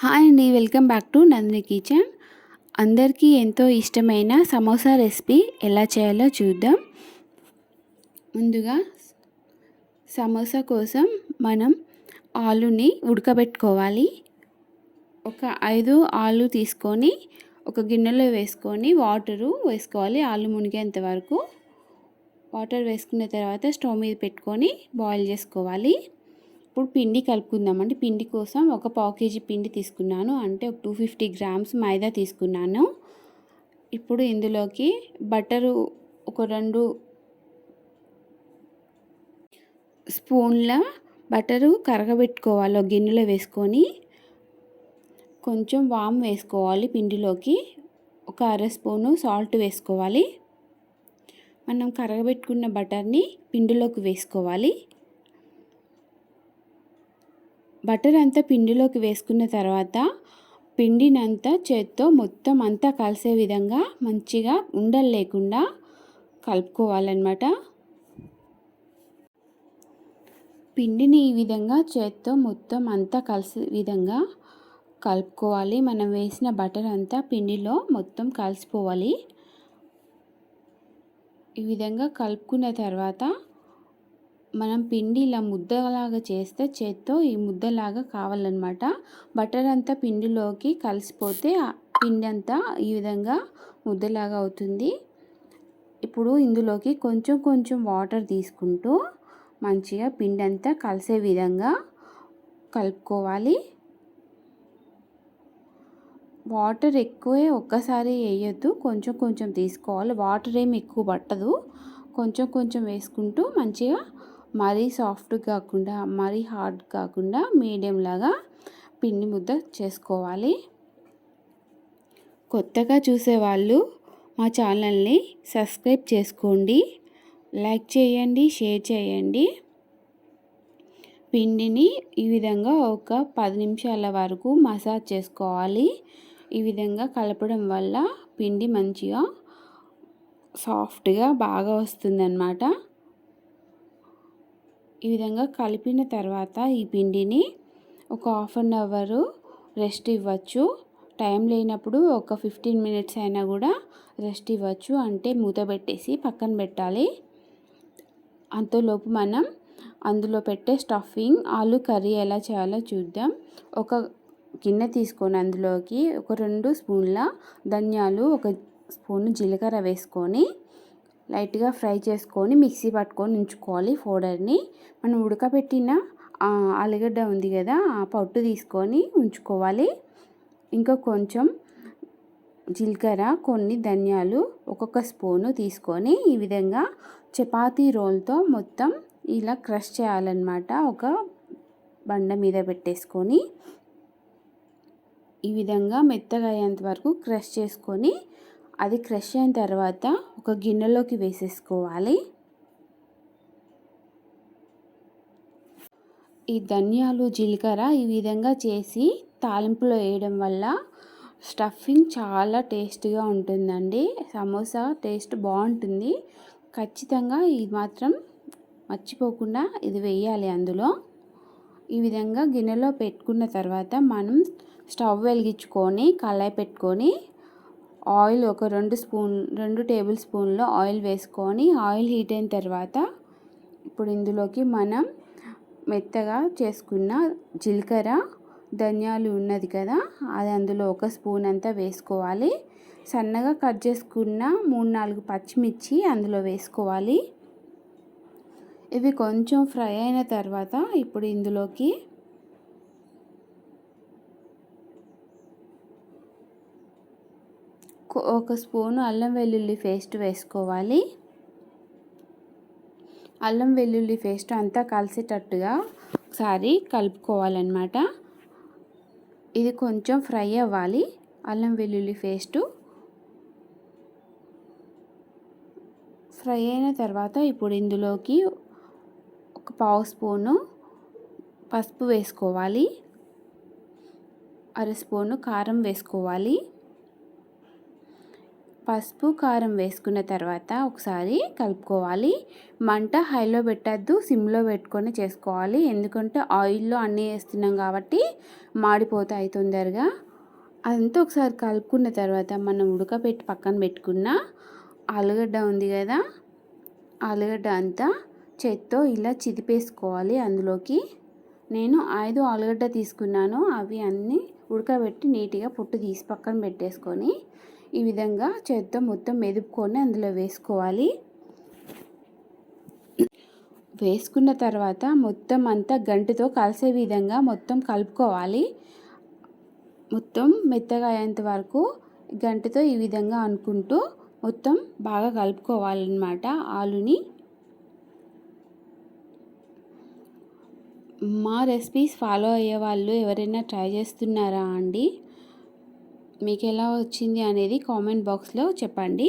Hi అండి welcome back to Nandini kitchen. అందరికీ ఎంతో ఇష్టమైన సమోసా రెసిపీ ఎలా చేయాలో చూద్దాం. ముందుగా సమోసా కోసం మనం ఆలుని ఉడకబెట్టుకోవాలి. ఒక ఐదు ఆలు తీసుకొని ఒక గిన్నెలో వేసుకొని వాటరు వేసుకోవాలి. ఆలు మునిగేంత వరకు. వాటర్ వేసుకున్న తర్వాత స్టవ్ మీద పెట్టుకొని బాయిల్ చేసుకోవాలి. ఇప్పుడు పిండి కలుపుకుందామండి. పిండి కోసం ఒక పావు కేజీ పిండి తీసుకున్నాను. అంటే ఒక టూ ఫిఫ్టీ గ్రామ్స్ మైదా తీసుకున్నాను. ఇప్పుడు ఇందులోకి బటరు ఒక రెండు స్పూన్ల బటరు కరగబెట్టుకోవాలి. ఒక గిన్నెలో వేసుకొని కొంచెం వామ్ వేసుకోవాలి పిండిలోకి. ఒక అర స్పూను సాల్ట్ వేసుకోవాలి. మనం కరగబెట్టుకున్న బటర్ని పిండిలోకి వేసుకోవాలి. బటర్ అంతా పిండిలోకి వేసుకున్న తర్వాత పిండినంతా చేత్తో మొత్తం అంతా కలిసే విధంగా మంచిగా ఉండలు లేకుండా కలుపుకోవాలన్నమాట. పిండిని ఈ విధంగా చేత్తో మొత్తం అంతా కలిసే విధంగా కలుపుకోవాలి. మనం వేసిన బటర్ అంతా పిండిలో మొత్తం కలిసిపోవాలి. ఈ విధంగా కలుపుకున్న తర్వాత మనం పిండి ఇలా ముద్దలాగా చేస్తే చేత్తో ఈ ముద్దలాగా కావాలన్నమాట. బటర్ అంతా పిండిలోకి కలిసిపోతే పిండి అంతా ఈ విధంగా ముద్దలాగా అవుతుంది. ఇప్పుడు ఇందులోకి కొంచెం కొంచెం వాటర్ తీసుకుంటూ మంచిగా పిండి అంతా కలిసే విధంగా కలుపుకోవాలి. వాటర్ ఎక్కువే ఒక్కసారి వేయొద్దు కొంచెం కొంచెం తీసుకోవాలి. వాటర్ ఏమి ఎక్కువ పట్టదు. కొంచెం కొంచెం వేసుకుంటూ మంచిగా మరీ సాఫ్ట్ కాకుండా మరీ హార్డ్ కాకుండా మీడియం లాగా పిండి ముద్ద చేసుకోవాలి. కొత్తగా చూసేవాళ్ళు మా ఛానల్ని సబ్స్క్రైబ్ చేసుకోండి. లైక్ చేయండి షేర్ చేయండి. పిండిని ఈ విధంగా ఒక పది నిమిషాల వరకు మసాజ్ చేసుకోవాలి. ఈ విధంగా కలపడం వల్ల పిండి మంచిగా సాఫ్ట్గా బాగా వస్తుందన్నమాట. ఈ విధంగా కలిపిన తర్వాత ఈ పిండిని ఒక హాఫ్ అన్ అవర్ రెస్ట్ ఇవ్వచ్చు. టైం లేనప్పుడు ఒక ఫిఫ్టీన్ మినిట్స్ అయినా కూడా రెస్ట్ ఇవ్వచ్చు. అంటే మూత పెట్టేసి పక్కన పెట్టాలి. అంతలోపు మనం అందులో పెట్టే స్టఫింగ్ ఆలు కర్రీ ఎలా చేయాలో చూద్దాం. ఒక గిన్నె తీసుకొని అందులోకి ఒక రెండు స్పూన్ల ధనియాలు ఒక స్పూన్ జీలకర్ర వేసుకొని లైట్గా ఫ్రై చేసుకొని మిక్సీ పట్టుకొని ఉంచుకోవాలి పౌడర్ని మనం ఉడకబెట్టిన ఆలుగడ్డ ఉంది కదా ఆ పట్టు తీసుకొని ఉంచుకోవాలి. ఇంకా కొంచెం జీలకర్ర కొన్ని ధనియాలు ఒక్కొక్క స్పూను తీసుకొని ఈ విధంగా చపాతీ రోల్తో మొత్తం ఇలా క్రష్ చేయాలన్నమాట. ఒక బండ మీద పెట్టేసుకొని ఈ విధంగా మెత్తగా అయ్యేంత వరకు క్రష్ చేసుకొని అది క్రష్ అయిన తర్వాత ఒక గిన్నెలోకి వేసేసుకోవాలి. ఈ ధనియాలు జీలకర్ర ఈ విధంగా చేసి తాలింపులో వేయడం వల్ల స్టఫింగ్ చాలా టేస్ట్గా ఉంటుందండి. సమోసా టేస్ట్ బాగుంటుంది. ఖచ్చితంగా ఇది మాత్రం మర్చిపోకుండా ఇది వేయాలి అందులో. ఈ విధంగా గిన్నెలో పెట్టుకున్న తర్వాత మనం స్టవ్ వెలిగించుకొని కళాయి పెట్టుకొని ఆయిల్ ఒక రెండు స్పూన్ రెండు టేబుల్ స్పూన్లు ఆయిల్ వేసుకొని ఆయిల్ హీట్ అయిన తర్వాత ఇప్పుడు ఇందులోకి మనం మెత్తగా చేసుకున్న జీలకర్ర ధనియాలు ఉన్నది కదా అది అందులో ఒక స్పూన్ అంతా వేసుకోవాలి. సన్నగా కట్ చేసుకున్న మూడు నాలుగు పచ్చిమిర్చి అందులో వేసుకోవాలి. ఇవి కొంచెం ఫ్రై అయిన తర్వాత ఇప్పుడు ఇందులోకి ఒక స్పూను అల్లం వెల్లుల్లి పేస్ట్ వేసుకోవాలి. అల్లం వెల్లుల్లి పేస్ట్ అంతా కలిసేటట్టుగా ఒకసారి కలుపుకోవాలన్నమాట. ఇది కొంచెం ఫ్రై అవ్వాలి. అల్లం వెల్లుల్లి పేస్టు ఫ్రై అయిన తర్వాత ఇప్పుడు ఇందులోకి ఒక పావు స్పూను పసుపు వేసుకోవాలి. అర స్పూను కారం వేసుకోవాలి. పసుపు కారం వేసుకున్న తర్వాత ఒకసారి కలుపుకోవాలి. మంట హైలో పెట్టద్దు సిమ్లో పెట్టుకొని చేసుకోవాలి. ఎందుకంటే ఆయిల్లో అన్నీ వేస్తున్నాం కాబట్టి మాడిపోతాయి తొందరగా. అదంతా ఒకసారి కలుపుకున్న తర్వాత మనం ఉడకబెట్టి పక్కన పెట్టుకున్న ఆలుగడ్డ ఉంది కదా ఆలుగడ్డ అంతా చేత్తో ఇలా చిదిపేసుకోవాలి అందులోకి. నేను ఐదు ఆలుగడ్డ తీసుకున్నాను. అవి అన్నీ ఉడకబెట్టి నీట్గా పొట్టు తీసి పక్కన పెట్టేసుకొని ఈ విధంగా చేత్తో మొత్తం మెదుపుకొని అందులో వేసుకోవాలి. వేసుకున్న తర్వాత మొత్తం అంతా గంటితో కలిసే విధంగా మొత్తం కలుపుకోవాలి. మొత్తం మెత్తగా అయ్యేంత వరకు గంటతో ఈ విధంగా అనుకుంటూ మొత్తం బాగా కలుపుకోవాలన్నమాట ఆలుని. మా రెసిపీస్ ఫాలో అయ్యే వాళ్ళు ఎవరైనా ట్రై చేస్తున్నారా అండి? మీకు ఎలా వచ్చింది అనేది కామెంట్ బాక్స్లో చెప్పండి.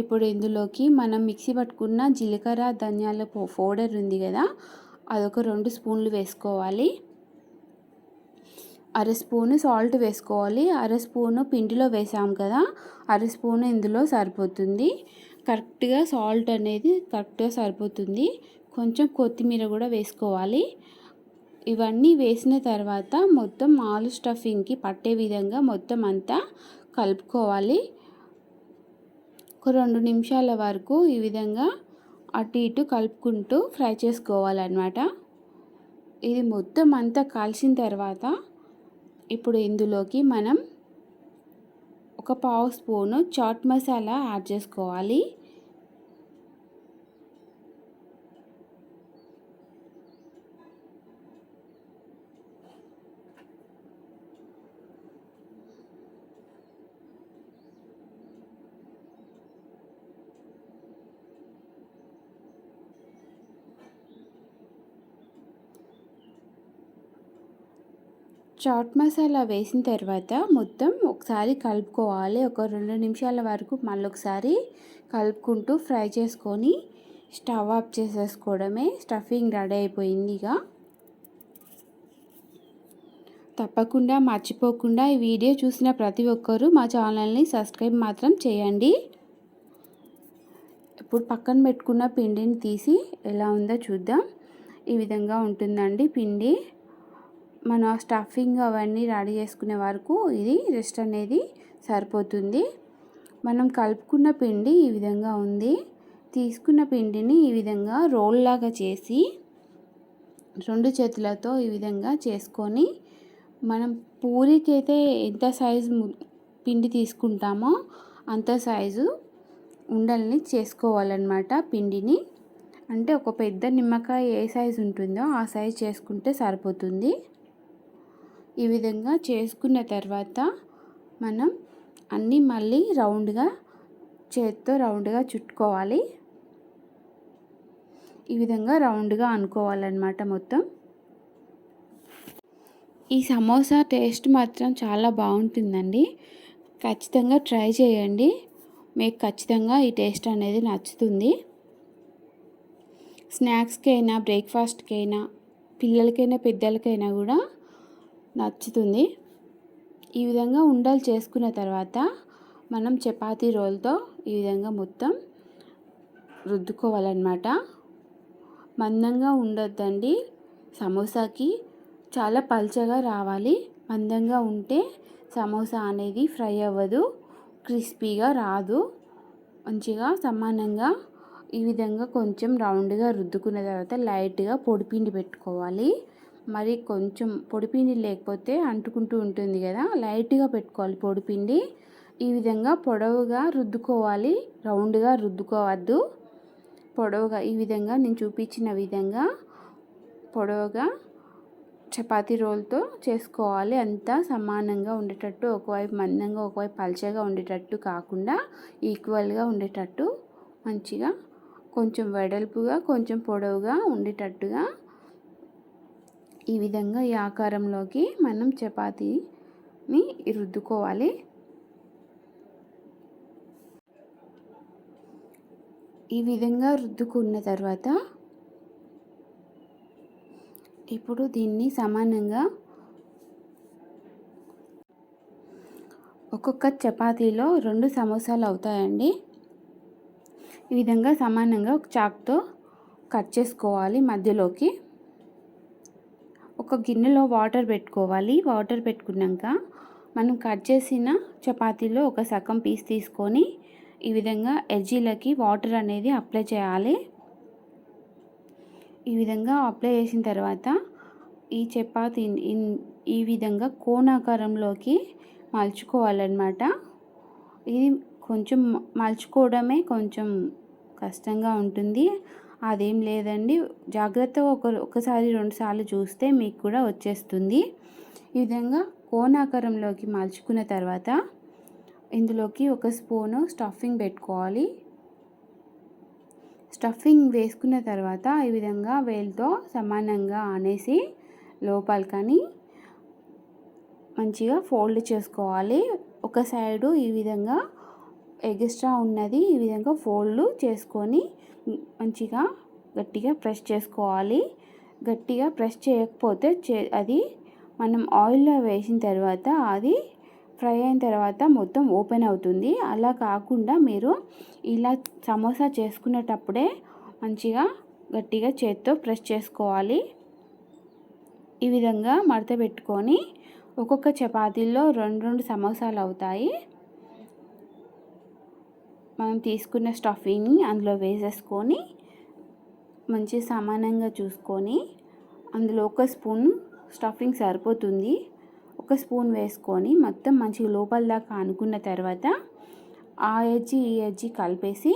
ఇప్పుడు ఇందులోకి మనం మిక్సీ పట్టుకున్న జీలకర్ర ధనియాల పౌడర్ ఉంది కదా అదొక రెండు స్పూన్లు వేసుకోవాలి. అర స్పూను సాల్ట్ వేసుకోవాలి. అర స్పూను పిండిలో వేసాం కదా అర స్పూను ఇందులో సరిపోతుంది. కరెక్ట్గా సాల్ట్ అనేది కరెక్ట్గా సరిపోతుంది. కొంచెం కొత్తిమీర కూడా వేసుకోవాలి. ఇవన్నీ వేసిన తర్వాత మొత్తం ఆలు స్టఫింగ్కి పట్టే విధంగా మొత్తం అంతా కలుపుకోవాలి. ఒక రెండు నిమిషాల వరకు ఈ విధంగా అటు ఇటు కలుపుకుంటూ ఫ్రై చేసుకోవాలన్నమాట. ఇది మొత్తం అంతా కలిసిన తర్వాత ఇప్పుడు ఇందులోకి మనం ఒక పావు స్పూను చాట్ మసాలా యాడ్ చేసుకోవాలి. చాట్ మసాలా వేసిన తర్వాత మొత్తం ఒకసారి కలుపుకోవాలి. ఒక రెండు నిమిషాల వరకు మళ్ళీ ఒకసారి కలుపుకుంటూ ఫ్రై చేసుకొని స్టవ్ ఆఫ్ చేసేసుకోవడమే స్టఫింగ్ రెడీ అయిపోయింది ఇక. తప్పకుండా మర్చిపోకుండా ఈ వీడియో చూసిన ప్రతి ఒక్కరూ మా ఛానల్ని సబ్స్క్రైబ్ మాత్రం చేయండి. ఇప్పుడు పక్కన పెట్టుకున్న పిండిని తీసి ఎలా ఉందో చూద్దాం. ఈ విధంగా ఉంటుందండి పిండి. మన స్టఫింగ్ అవన్నీ రెడీ చేసుకునే వరకు ఇది రెస్ట్ అనేది సరిపోతుంది. మనం కలుపుకున్న పిండి ఈ విధంగా ఉంది. తీసుకున్న పిండిని ఈ విధంగా రోల్ లాగా చేసి రెండు చేతులతో ఈ విధంగా చేసుకొని మనం పూరికి అయితే ఎంత సైజు పిండి తీసుకుంటామో అంత సైజు ఉండల్ని చేసుకోవాలన్నమాట పిండిని. అంటే ఒక పెద్ద నిమ్మకాయ ఏ సైజు ఉంటుందో ఆ సైజు చేసుకుంటే సరిపోతుంది. ఈ విధంగా చేసుకున్న తర్వాత మనం అన్నీ మళ్ళీ రౌండ్గా చేత్తో రౌండ్గా చుట్టుకోవాలి. ఈ విధంగా రౌండ్గా అనుకోవాలన్నమాట మొత్తం. ఈ సమోసా టేస్ట్ మాత్రం చాలా బాగుంటుందండి. ఖచ్చితంగా ట్రై చేయండి. మీకు ఖచ్చితంగా ఈ టేస్ట్ అనేది నచ్చుతుంది. స్నాక్స్కి అయినా బ్రేక్ఫాస్ట్కి అయినా పిల్లలకైనా పెద్దలకైనా కూడా నచ్చుతుంది. ఈ విధంగా ఉండలు చేసుకున్న తర్వాత మనం చపాతీ రోల్తో ఈ విధంగా మొత్తం రుద్దుకోవాలన్నమాట. మందంగా ఉండొద్దండి. సమోసాకి చాలా పల్చగా రావాలి. మందంగా ఉంటే సమోసా అనేది ఫ్రై అవ్వదు క్రిస్పీగా రాదు. మంచిగా సమానంగా ఈ విధంగా కొంచెం రౌండ్గా రుద్దుకున్న తర్వాత లైట్గా పొడిపిండి పెట్టుకోవాలి. మరి కొంచెం పొడిపిండి లేకపోతే అంటుకుంటూ ఉంటుంది కదా లైట్గా పెట్టుకోవాలి పొడిపిండి ఈ విధంగా పొడవుగా రుద్దుకోవాలి రౌండ్గా రుద్దుకోవద్దు. పొడవుగా ఈ విధంగా నేను చూపించిన విధంగా పొడవుగా చపాతీ రోల్తో చేసుకోవాలి. అంతా సమానంగా ఉండేటట్టు ఒకవైపు మందంగా ఒకవైపు పల్చగా ఉండేటట్టు కాకుండా ఈక్వల్గా ఉండేటట్టు మంచిగా కొంచెం వెడల్పుగా కొంచెం పొడవుగా ఉండేటట్టుగా ఈ విధంగా ఈ ఆకారంలోకి మనం చపాతీని రుద్దుకోవాలి. ఈ విధంగా రుద్దుకున్న తర్వాత ఇప్పుడు దీన్ని సమానంగా ఒక్కొక్క చపాతీలో రెండు సమోసాలు అవుతాయండి. ఈ విధంగా సమానంగా ఒక చాక్తో కట్ చేసుకోవాలి మధ్యలోకి. ఒక గిన్నెలో వాటర్ పెట్టుకోవాలి. వాటర్ పెట్టుకున్నాక మనం కట్ చేసిన చపాతీలో ఒక సగం పీస్ తీసుకొని ఈ విధంగా ఎడ్జీలకి వాటర్ అనేది అప్లై చేయాలి. ఈ విధంగా అప్లై చేసిన తర్వాత ఈ చపాతీ ఈ విధంగా కోణాకారంలోకి మలుచుకోవాలన్నమాట. ఇది కొంచెం మలుచుకోవడమే కొంచెం కష్టంగా ఉంటుంది. అదేం లేదండి. జాగ్రత్తగా ఒక ఒకసారి రెండుసార్లు చూస్తే మీకు కూడా వచ్చేస్తుంది. ఈ విధంగా కోనాకారంలోకి మలుచుకున్న తర్వాత ఇందులోకి ఒక స్పూను స్టఫింగ్ పెట్టుకోవాలి. స్టఫింగ్ వేసుకున్న తర్వాత ఈ విధంగా వేలుతో సమానంగా అనేసి లోపలికని మంచిగా ఫోల్డ్ చేసుకోవాలి. ఒక సైడు ఈ విధంగా ఎగ్స్ట్రా ఉన్నది ఈ విధంగా ఫోల్డ్ చేసుకొని మంచిగా గట్టిగా ప్రెస్ చేసుకోవాలి. గట్టిగా ప్రెస్ చేయకపోతే చే అది మనం ఆయిల్లో వేసిన తర్వాత అది ఫ్రై అయిన తర్వాత మొత్తం ఓపెన్ అవుతుంది. అలా కాకుండా మీరు ఇలా సమోసా చేసుకునేటప్పుడే మంచిగా గట్టిగా చేత్తో ప్రెస్ చేసుకోవాలి. ఈ విధంగా మడత పెట్టుకొని ఒక్కొక్క చపాతీల్లో రెండు రెండు సమోసాలు అవుతాయి. మనం తీసుకున్న స్టఫింగ్ని అందులో వేసేసుకొని మంచి సమానంగా చూసుకొని అందులో ఒక స్పూన్ స్టఫింగ్ సరిపోతుంది. ఒక స్పూన్ వేసుకొని మొత్తం మంచిగా లోపల దాకా అనుకున్న తర్వాత ఆ ఎజ్జి ఈ ఎజ్జి కలిపేసి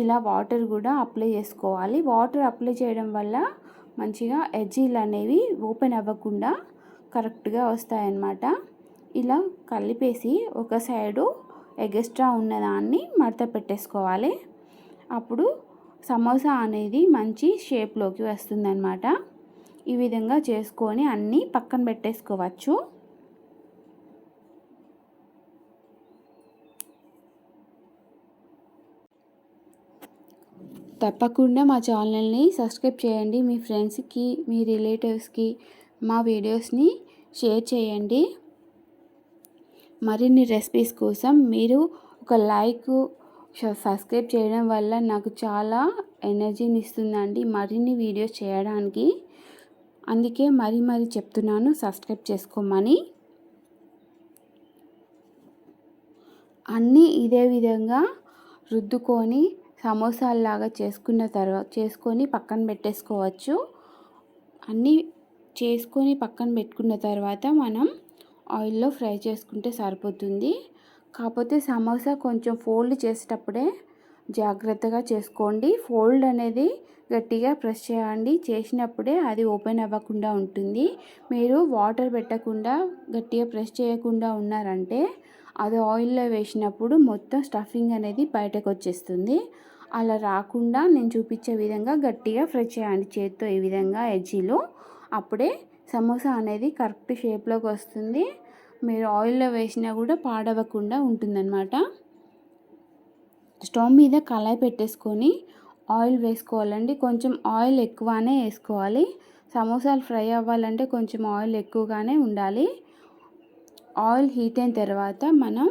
ఇలా వాటర్ కూడా అప్లై చేసుకోవాలి. వాటర్ అప్లై చేయడం వల్ల మంచిగా ఎజ్జీలు అనేవి ఓపెన్ అవ్వకుండా కరెక్ట్గా వస్తాయన్నమాట. ఇలా కలిపేసి ఒక సైడు ఎగస్ట్రా ఉన్నదాన్ని మడత పెట్టేసుకోవాలి. అప్పుడు సమోసా అనేది మంచి షేప్లోకి వస్తుందన్నమాట. ఈ విధంగా చేసుకొని అన్నీ పక్కన పెట్టేసుకోవచ్చు. తప్పకుండా మా ఛానల్ని సబ్స్క్రైబ్ చేయండి. మీ ఫ్రెండ్స్కి మీ రిలేటివ్స్కి మా వీడియోస్ని షేర్ చేయండి. మరిన్ని రెసిపీస్ కోసం మీరు ఒక లైక్ సబ్స్క్రైబ్ చేయడం వల్ల నాకు చాలా ఎనర్జీని ఇస్తుందండి మరిన్ని వీడియోస్ చేయడానికి. అందుకే మరీ మరీ చెప్తున్నాను సబ్స్క్రైబ్ చేసుకోమని. అన్నీ ఇదే విధంగా రుద్దుకొని సమోసాల్లాగా చేసుకున్న తర్వాత చేసుకొని పక్కన పెట్టేసుకోవచ్చు. అన్నీ చేసుకొని పక్కన పెట్టుకున్న తర్వాత మనం ఆయిల్లో ఫ్రై చేసుకుంటే సరిపోతుంది. కాకపోతే సమోసా కొంచెం ఫోల్డ్ చేసేటప్పుడే జాగ్రత్తగా చేసుకోండి. ఫోల్డ్ అనేది గట్టిగా ప్రెస్ చేయండి. చేసినప్పుడే అది ఓపెన్ అవ్వకుండా ఉంటుంది. మీరు వాటర్ పెట్టకుండా గట్టిగా ప్రెస్ చేయకుండా ఉన్నారంటే అది ఆయిల్లో వేసినప్పుడు మొత్తం స్టఫింగ్ అనేది బయటకు వచ్చేస్తుంది. అలా రాకుండా నేను చూపించే విధంగా గట్టిగా ఫ్రై చేయండి. చేత్తో ఈ విధంగా ఎజ్జీలో అప్పుడే సమోసా అనేది కరెక్ట్ షేప్లోకి వస్తుంది. మీరు ఆయిల్లో వేసినా కూడా పాడవకుండా ఉంటుందన్నమాట. స్టవ్ మీద కళాయి పెట్టేసుకొని ఆయిల్ వేసుకోవాలండి. కొంచెం ఆయిల్ ఎక్కువనే వేసుకోవాలి. సమోసాలు ఫ్రై అవ్వాలంటే కొంచెం ఆయిల్ ఎక్కువగానే ఉండాలి. ఆయిల్ హీట్ అయిన తర్వాత మనం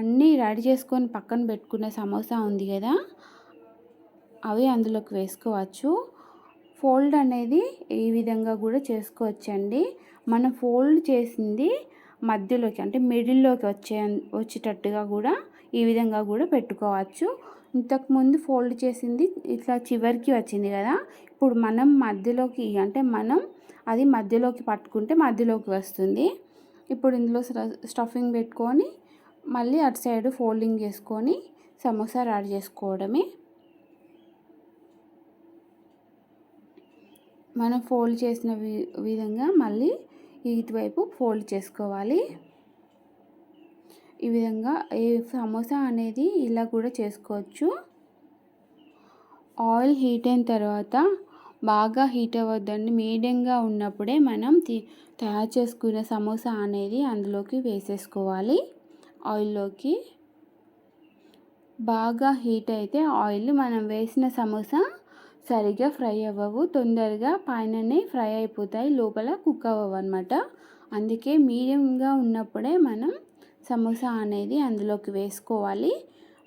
అన్నీ రెడీ చేసుకొని పక్కన పెట్టుకున్న సమోసా ఉంది కదా అవి అందులోకి వేసుకోవచ్చు. ఫోల్డ్ అనేది ఈ విధంగా కూడా చేసుకోవచ్చండి. మనం ఫోల్డ్ చేసింది మధ్యలోకి అంటే మిడిల్లోకి వచ్చే వచ్చేటట్టుగా కూడా ఈ విధంగా కూడా పెట్టుకోవచ్చు. ఇంతకుముందు ఫోల్డ్ చేసింది ఇట్లా చివరికి వచ్చింది కదా. ఇప్పుడు మనం మధ్యలోకి అంటే మనం అది మధ్యలోకి పట్టుకుంటే మధ్యలోకి వస్తుంది. ఇప్పుడు ఇందులో స్టఫింగ్ పెట్టుకొని మళ్ళీ అటు సైడ్ ఫోల్డింగ్ చేసుకొని సమోసా రెడీ చేసుకోవడమే. మనం ఫోల్డ్ చేసిన విధంగా మళ్ళీ ఇటువైపు ఫోల్డ్ చేసుకోవాలి. ఈ విధంగా ఈ సమోసా అనేది ఇలా కూడా చేసుకోవచ్చు. ఆయిల్ హీట్ అయిన తర్వాత బాగా హీట్ అవ్వద్దండి. మీడియంగా ఉన్నప్పుడే మనం తయారు చేసుకున్న సమోసా అనేది అందులోకి వేసేసుకోవాలి. ఆయిల్లోకి బాగా హీట్ అయితే ఆయిల్ మనం వేసిన సమోసా సరిగ్గా ఫ్రై అవ్వవు. తొందరగా పైననే ఫ్రై అయిపోతాయి. లోపల కుక్ అవ్వవు అనమాట అందుకే మీడియంగా ఉన్నప్పుడే మనం సమోసా అనేది అందులోకి వేసుకోవాలి.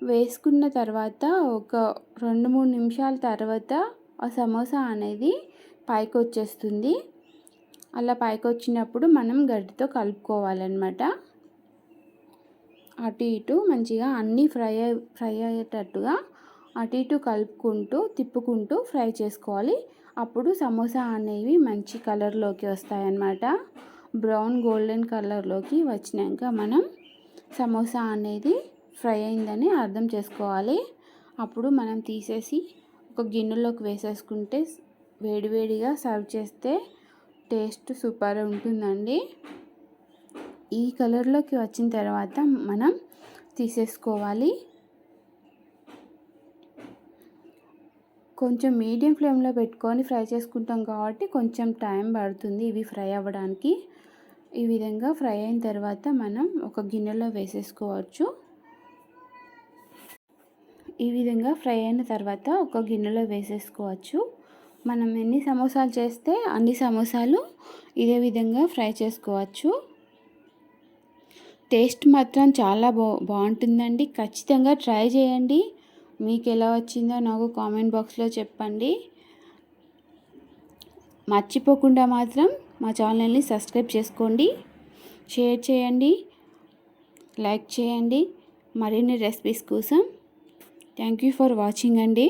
వేసుకున్న తర్వాత ఒక రెండు మూడు నిమిషాల తర్వాత ఆ సమోసా అనేది పైకి వచ్చేస్తుంది అలా పైకి వచ్చినప్పుడు మనం గడ్డితో కలుపుకోవాలన్నమాట. అటు ఇటు మంచిగా అన్నీ ఫ్రై ఫ్రై అయ్యేటట్టుగా అటు ఇటు కలుపుకుంటూ తిప్పుకుంటూ ఫ్రై చేసుకోవాలి. అప్పుడు సమోసా అనేవి మంచి కలర్లోకి వస్తాయన్నమాట. బ్రౌన్ గోల్డెన్ కలర్లోకి వచ్చినాక మనం సమోసా అనేది ఫ్రై అయిందని అర్థం చేసుకోవాలి. అప్పుడు మనం తీసేసి ఒక గిన్నెలోకి వేసేసుకుంటే వేడివేడిగా సర్వ్ చేస్తే టేస్ట్ సూపర్ ఉంటుందండి. ఈ కలర్లోకి వచ్చిన తర్వాత మనం తీసేసుకోవాలి. కొంచెం మీడియం ఫ్లేమ్లో పెట్టుకొని ఫ్రై చేసుకుంటాం కాబట్టి కొంచెం టైం పడుతుంది ఇవి ఫ్రై అవ్వడానికి. ఈ విధంగా ఫ్రై అయిన తర్వాత మనం ఒక గిన్నెలో వేసేసుకోవచ్చు. ఈ విధంగా ఫ్రై అయిన తర్వాత ఒక గిన్నెలో వేసేసుకోవచ్చు. మనం ఎన్ని సమోసాలు చేస్తే అన్ని సమోసాలు ఇదే విధంగా ఫ్రై చేసుకోవచ్చు. టేస్ట్ మాత్రం చాలా బాగుంటుందండి. ఖచ్చితంగా ట్రై చేయండి. మీకు ఎలా వచ్చిందో నాకు కామెంట్ బాక్స్లో చెప్పండి. మర్చిపోకుండా మాత్రం మా ఛానల్ని సబ్స్క్రైబ్ చేసుకోండి. షేర్ చేయండి. లైక్ చేయండి. మరిన్ని రెసిపీస్ కోసం థ్యాంక్ యూ ఫర్ వాచింగ్ అండి.